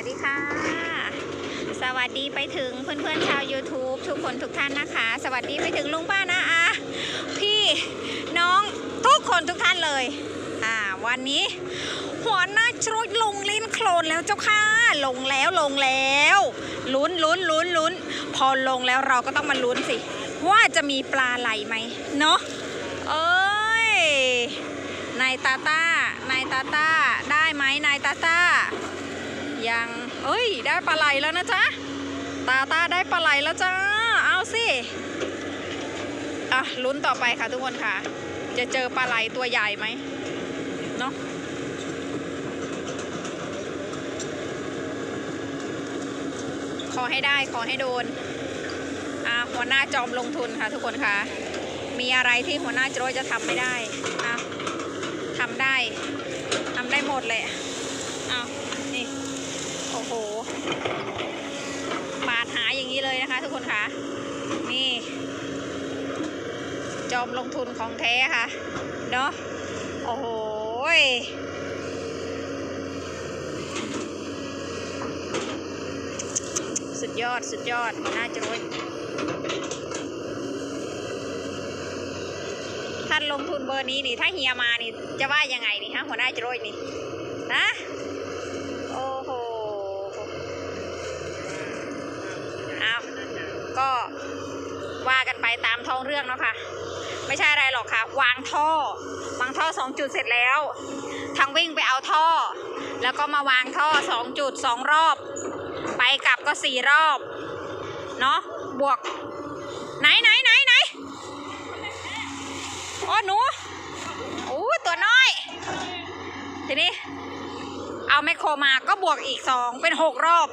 วัสดีค่ะ สวัสดีไปถึงเพื่อนๆชาว YouTube ทุกคนทุกท่านนะคะ สวัสดีไปถึงลุงป้านะอาพี่น้องทุกคนทุกท่านเลย อ่า วันนี้ หัวหน้าจรวดลงเล่นโคลนแล้วเจ้าค่ะ ลงแล้วลงแล้วลุ้นลุ้นลุ้นลุ้น พอลงแล้วเราก็ต้องมาลุ้นสิ ว่าจะมีปลาไหลไหมเนาะเอ้ยนายตาตานายตาตาได้ไหมนายตาตา ยัง เอ้ย ได้ปลาไหลแล้วนะจ๊ะ ตาตาได้ปลาไหลแล้วจ้า เอาสิ อะ ลุ้นต่อไปค่ะทุกคนค่ะ จะเจอปลาไหลตัวใหญ่ไหมเนาะขอให้ได้ขอให้โดน อะหัวหน้าจอมลงทุนค่ะทุกคนค่ะ มีอะไรที่หัวหน้าโจรจะทำไม่ได้ อะทำได้ทำได้หมดเลยเอานี่ โอ้โห ปาดหาอย่างนี้เลยนะ คะทุกคนค่ะ นี่ จอมลงทุนของแท้ค่ะ เนาะโอ้โหสุดยอดสุดยอดน้าจะรวดท่านลงทุนเบอร์นี้นี่ ถ้าเฮียมานี่ จะว่ายังไงนี่ฮะหัวหน้าจะรวดนี่ นะ โอ้โห เอา ก็ว่ากันไปตามท้องเรื่องเนาะค่ะ ไม่ใช่อะไรหรอกค่ะ วางท่อ วางท่อสองจุดเสร็จแล้ว ทางวิ่งไปเอาท่อ แล้วก็มาวางท่อสองจุดสองรอบ ไปกลับก็สี่รอบ เนาะบวก ไหนไหนไหนไหนโอ้หนูโอ้ตัวน้อย ทีนี้ เอาแมคโครมาก็บวกอีกสองเป็นหกรอบ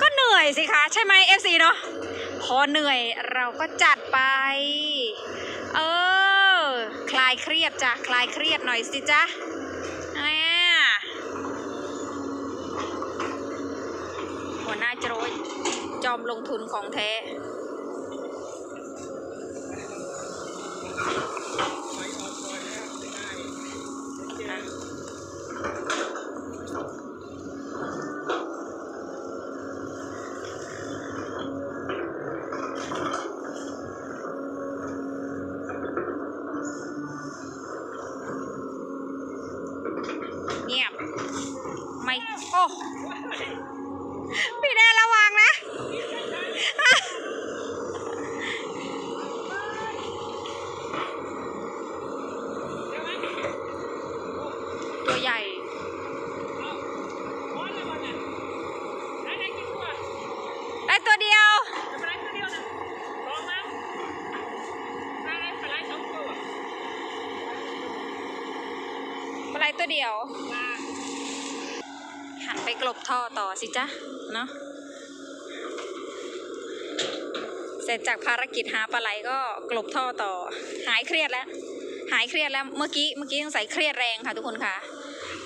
ก็เหนื่อยสิคะ ใช่ไหม FC เนาะ พอเหนื่อยเราก็จัดไป เออ คลายเครียดจ้ะ คลายเครียดหน่อยสิจ้ะแหมหัวหน้าโจรจอมลงทุนของแท้ เงียบ ไม่ โอ้ พี่แดนระวังนะ ตัวใหญ่ ได้ตัวเดียว ปลา ยวเดียวหันไปกลบท่อต่อสิจ๊ะ เนาะเสร็จจากภารกิจหาปลาไหลก็กลบท่อต่อ หายเครียดแล้ว หายเครียดแล้วเมื่อกี้เมื่อกี้ต้องใส่เครียดแรงค่ะทุกคนค่ะ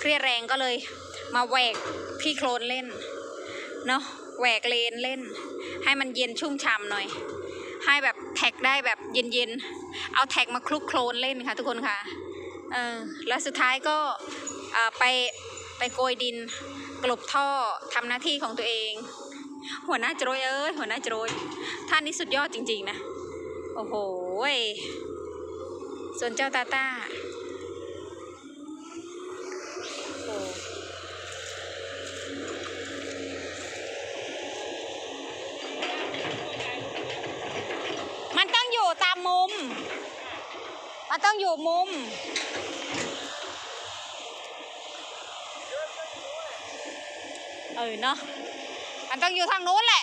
เครียดแรงก็เลยมาแหวกพี่โคลนเล่นเนาะแหวกเลนเล่น ให้มันเย็นชุ่มฉ่ำหน่อย ให้แบบแท็กได้แบบเย็นๆเอาแท็กมาคลุกโคลนเล่นค่ะ ทุกคนค่ะเออแล้วสุดท้ายก็ ไปไปโกยดิน กลบท่อทำหน้าที่ของตัวเอง หัวหน้าจรยเอ้ยหัวหน้าจรยท่านนี้สุดยอดจริง ๆ นะ โอ้โหส่วนเจ้าตาต้ามันต้องอยู่ตามมุม มันต้องอยู่มุม เออเนาะมันต้องอยู่ทางนู้นแหละ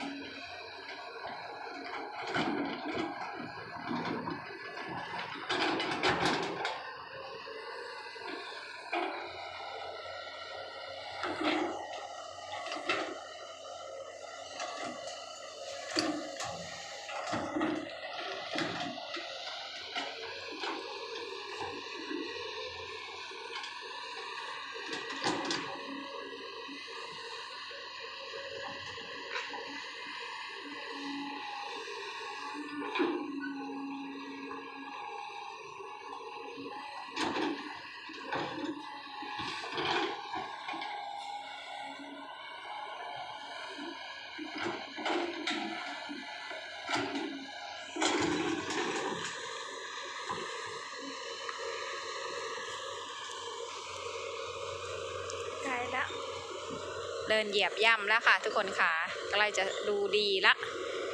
เดินเหยียบย่ำแล้วค่ะ ทุกคนค่ะใกล้จะดูดีละ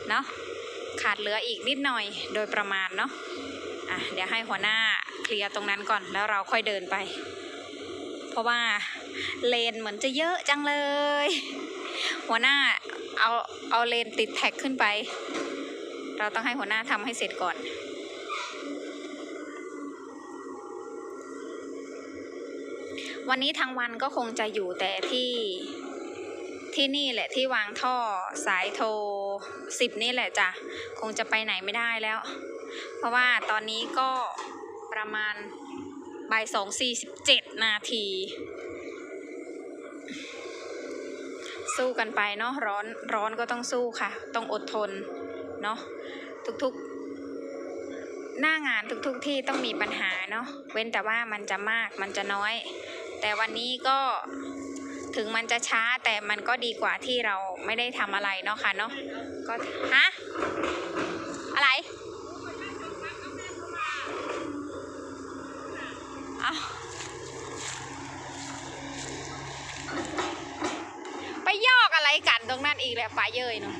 เนาะขาดเหลืออีกนิดหน่อยโดยประมาณเนาะอะเดี๋ยวให้หัวหน้าเคลียร์ตรงนั้นก่อนแล้วเราค่อยเดินไป เพราะว่าเลนเหมือนจะเยอะจังเลย หัวหน้าเอาเอาเลนติดแท็กขึ้นไป เราต้องให้หัวหน้าทำให้เสร็จก่อนวันนี้ทั้งวันก็คงจะอยู่แต่ที่ ที่นี่แหละที่วางท่อสายโทรสิบนี่แหละจ้ะ คงจะไปไหนไม่ได้แล้ว เพราะว่าตอนนี้ก็ประมาณบ่ายสองสี่สิบเจ็ดนาที สู้กันไปเนาะร้อนร้อนก็ต้องสู้ค่ะ ต้องอดทนเนาะทุกๆ หน้างานทุกๆที่ต้องมีปัญหาเนาะเว้นแต่ว่ามันจะมากมันจะน้อย แต่วันนี้ก็ ถึงมันจะช้าแต่มันก็ดีกว่าที่เราไม่ได้ทำอะไรเนาะค่ะเนาะก็ฮะอะไรเอาไปยอกอะไรกันตรงนั้นอีกแหละป้าเย้ยเนาะ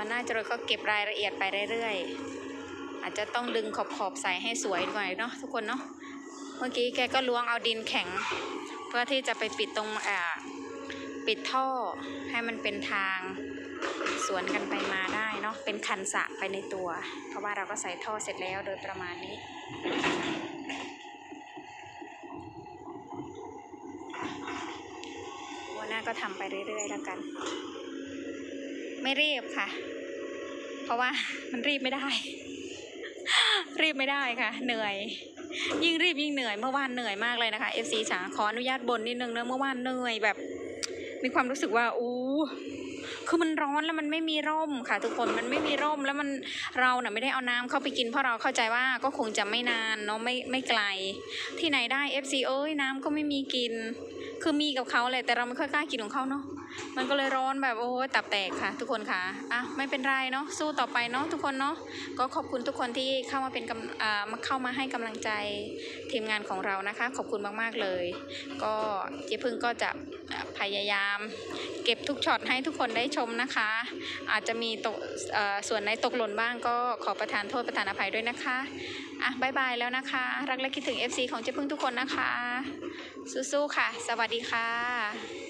หัวหน้าจรดก็เก็บรายละเอียดไปเรื่อยๆ อาจจะต้องดึงขอบขอบๆใส่ให้สวยหน่อยเนาะทุกคนเนาะ เมื่อกี้แกก็ล้วงเอาดินแข็ง เพื่อที่จะไปปิดตรงอ่าปิดท่อให้มันเป็นทางสวนกันไปมาได้เนาะ เป็นคันสระไปในตัว เพราะว่าเราก็ใส่ท่อเสร็จแล้วโดยประมาณนี้หัวหน้าก็ทำไปเรื่อยๆแล้วกัน ไม่รีบค่ะ เพราะว่ามันรีบไม่ได้ รีบไม่ได้ค่ะ เหนื่อย ยิ่งรีบยิ่งเหนื่อยเมื่อวานเหนื่อยมากเลยนะคะ FC จ๋าขออนุญาตบนนิดนึงเนอะเมื่อวานเหนื่อยแบบ มีความรู้สึกว่าอู้คือมันร้อนแล้วมันไม่มีร่มค่ะ ทุกคนมันไม่มีร่มแล้วมันเราเน่ะไม่ได้เอาน้ำเข้าไปกินเพราะเราเข้าใจว่าก็คงจะไม่นานเนาะไม่ไม่ไกล ที่ไหนได้ FC เอ้ยน้ำก็ไม่มีกิน คือมีกับเขาแหละแต่เราไม่ค่อยกล้ากินของเขาเนาะมันก็เลยร้อนแบบโอ้ยตับแตกค่ะ ทุกคนค่ะอะไม่เป็นไรเนาะสู้ต่อไปเนาะทุกคนเนาะก็ขอบคุณทุกคนที่เข้ามาเป็นกำอ่ามาเข้ามาให้กำลังใจทีมงานของเรานะคะ ขอบคุณมากๆเลย ก็เจ๊พึ่งก็จะพยายาม เก็บทุกช็อตให้ทุกคนได้ชมนะคะ อาจจะมีตกอ่อส่วนไหนตกหล่นบ้างก็ขอประทานโทษประทานอภัยด้วยนะคะอะบายบายแล้วนะคะ รักและคิดถึง FC ของเจ๊พึ่งทุกคนนะคะ สู้ๆค่ะ สวัสดีค่ะ